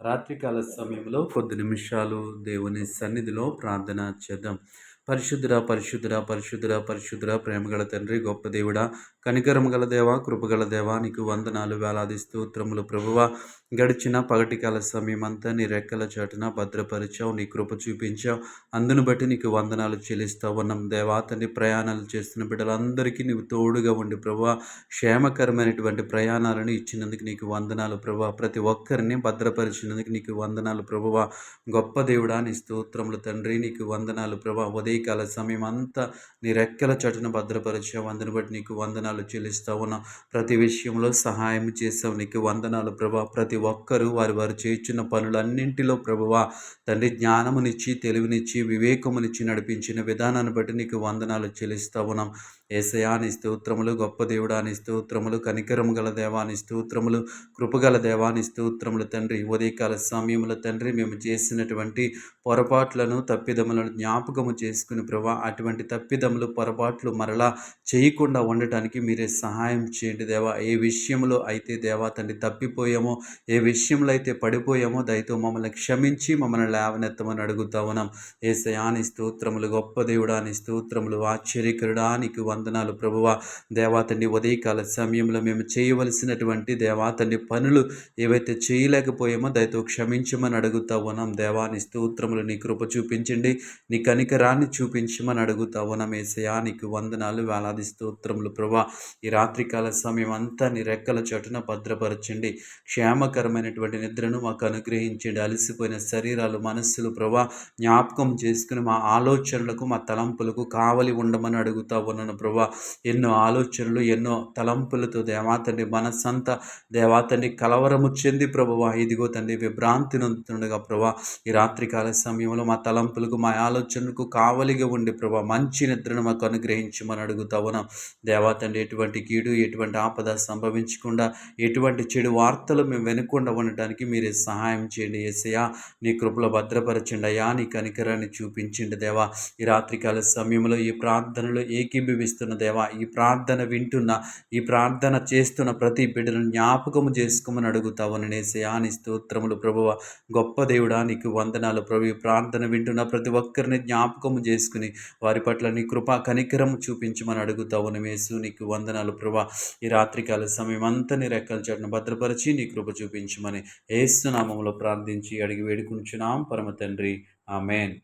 రాత్రికాల సమయంలో కొద్ది నిమిషాలు దేవుని సన్నిధిలో ప్రార్థన చేద్దాం. పరిశుద్ధుడా పరిశుద్ధుడా పరిశుద్ధుడా పరిశుద్ధుడా ప్రేమగల తండ్రి గొప్ప దేవుడా కనికరము గల దేవా కృపగల దేవా నీకు వందనాలు వేలాది స్తోత్రములు ప్రభువ. గడిచిన పగటికాల సమయం అంతా నీ రెక్కల చాటున భద్రపరిచావు నీ కృప చూపించావు. అందును బట్టి నీకు వందనాలు చెల్లిస్తావు. ఉన్నాం దేవా తండ్రి ప్రయాణాలు చేస్తున్న బిడ్డలందరికీ నీవు తోడుగా ఉండి ప్రభు క్షేమకరమైనటువంటి ప్రయాణాలను ఇచ్చినందుకు నీకు వందనాలు ప్రభు ప్రతి ఒక్కరిని భద్రపరిచినందుకు నీకు వందనాలు ప్రభువ. గొప్ప దేవుడా నీ స్తోత్రములు తండ్రి నీకు వందనాలు ప్రభా ఉదయకాల సమయం అంతా నీ రెక్కల చటున భద్రపరిచావు. అందుని బట్టి నీకు వందనాలు చెల్లిస్తా ఉన్నాం ప్రతి విషయంలో సహాయం చేసావు నీకు వందనాలు ప్రభా. ప్రతి ఒక్కరూ వారి వారు చేయించిన పనులన్నింటిలో ప్రభువా తండ్రి జ్ఞానమునిచ్చి తెలివినిచ్చి వివేకమునిచ్చి నడిపించిన విధానాన్ని బట్టి నీకు వందనాలు చెల్లిస్తా ఉన్నాం ఏసయాని స్తోత్రములు గొప్ప దేవుడాని స్తోత్రములు కనికరము గల దేవాని స్తోత్రములు కృపగల దేవాని స్తోత్రములు తండ్రి. ఉదయకాల సమయంలో తండ్రి మేము చేసినటువంటి పొరపాట్లను తప్పిదములను జ్ఞాపకము చేసి చేసుకుని ప్రభా అటువంటి తప్పిదములు పొరపాట్లు మరలా చేయకుండా ఉండటానికి మీరే సహాయం చేయండి దేవా. ఏ విషయంలో అయితే దేవా తండ్రి తప్పిపోయామో ఏ విషయంలో అయితే పడిపోయామో దయతో మమ్మల్ని క్షమించి మమ్మల్ని లేవనెత్తమని అడుగుతా ఉన్నాం. ఏసయాని స్తోత్రములు గొప్ప దేవుడాని స్తోత్రములు ఆశ్చర్యకరుడానికి వందనాలు ప్రభువా. దేవాతండి ఉదయకాల సమయంలో మేము చేయవలసినటువంటి దేవాతండి పనులు ఏవైతే చేయలేకపోయామో దయతో క్షమించమని అడుగుతా ఉన్నాం. దేవాని స్తోత్రములు నీ కృప చూపించండి. నీ కనికరాన్ని చూపించమని అడుగుతా నమేసయా నీకు వందనాలు వేలాది స్తోత్రములు. ప్రభా ఈ రాత్రికాల సమయం అంతా నీ రెక్కల చోటున భద్రపరచండి. క్షేమకరమైనటువంటి నిద్రను మాకు అనుగ్రహించండి. అలసిపోయిన శరీరాలు మనస్సులు ప్రభా జ్ఞాపకం చేసుకుని మా ఆలోచనలకు మా తలంపులకు కావలి ఉండమని అడుగుతా నన్ను ప్రభా. ఎన్నో ఆలోచనలు ఎన్నో తలంపులతో దేవాతండి మనస్సంతా దేవాతండి కలవరము చెంది ప్రభువా. ఇదిగో తండ్రి విభ్రాంతి నొందుతుండగా ప్రభా ఈ రాత్రికాల సమయంలో మా తలంపులకు మా ఆలోచనలకు కావలిగా ఉండి ప్రభా మంచి నిద్రను మాకు అనుగ్రహించమని అడుగుతావున దేవా దేవాతండి ఎటువంటి కీడు ఎటువంటి ఆపద సంభవించకుండా ఎటువంటి చెడు వార్తలు మేము వెనుకుండా ఉండటానికి మీరే సహాయం చేయండి ఏసయ్యా. నీ కృపలో భద్రపరచండి అయ్యా. నీ కనికరాన్ని చూపించండి దేవా. ఈ రాత్రికాల సమయంలో ఈ ప్రార్థనలో ఏకీభవిస్తున్న దేవా ఈ ప్రార్థన వింటున్న ఈ ప్రార్థన చేస్తున్న ప్రతి బిడ్డను జ్ఞాపకము చేసుకోమని అడుగుతావని నేసయా నీ స్తోత్రములు ప్రభువ గొప్ప దేవుడా నీకు వందనాలు. ప్రభు ఈ ప్రార్థన వింటున్న ప్రతి ఒక్కరిని జ్ఞాపకము చేసుకుని వారి పట్ల నీ కృప కనికరము చూపించమని అడుగుతావు. నమేసు నీకు వందనాలు ప్రభా. ఈ రాత్రికాల సమయం అంతా నీ రెక్కల చెట్టును భద్రపరిచి నీ కృప చూపించమని ఏసునామంలో ప్రార్థించి అడిగి వేడుకుంటున్నాం పరమ తండ్రి. ఆమెన్.